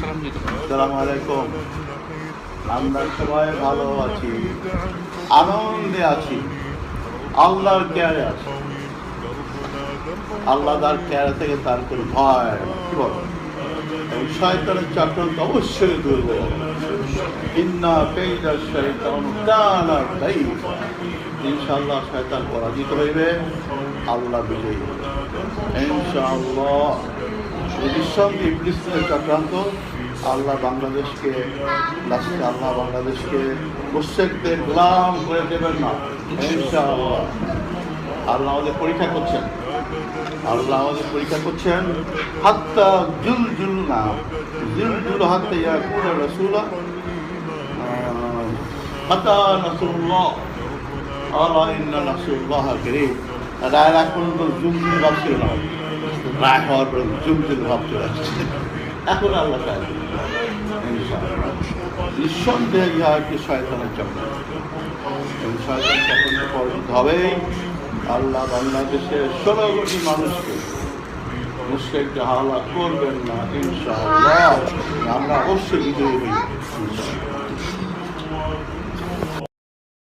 সালাম দিতে আমরা সবাই ভালো আছি। আনন্দে আছি। আল্লাহর কেয়ারে আছি। আল্লাহ তার কেয়ারে থেকে তার কোনো ভয় শয়তানের চক্রান্ত অবশ্যই দুর্বল ইন্না কেইদা শয়তান কানা দাইফা ইনশাআল্লাহ শয়তান পরাজিত হইবে। আল্লাহ বিজয়ী হবে নিঃসন্দেহে ইবলিসের চক্রান্ত। আল্লাহ বাংলাদেশকে, লাস্টে আল্লাহ বাংলাদেশকে মুর্শেকদের গোলাম করে দেবেন না, ইনশাআল্লাহ। আল্লাহ আমাদের পরীক্ষা করছেন। আল্লাহ আমাদের পরীক্ষা করছেন, হাত্তা জুল জুল না জুল জুল হাত্তা ইয়া কুলা রাসূলা হাত্তা নাসরুল্লাহ আল্লাহ ইন্না নাসরুল্লাহ করিম। রায় রাখ পর্যন্ত জুল ছিল না। রায় হওয়ার পর জুম জুল ভাব চলে আসছে। এখন আল্লাহ নিঃসন্দেহে ইহা একটি শয়তানের চক্র। এবং শয়তান চক্র পরিণত হবেই। আল্লাহ বাংলাদেশের ষোলো কোটি মানুষকে মুসলিমকে হাওলা করবেন না, ইনশাআল্লাহ। আমরা অবশ্যই বিজয়ী হই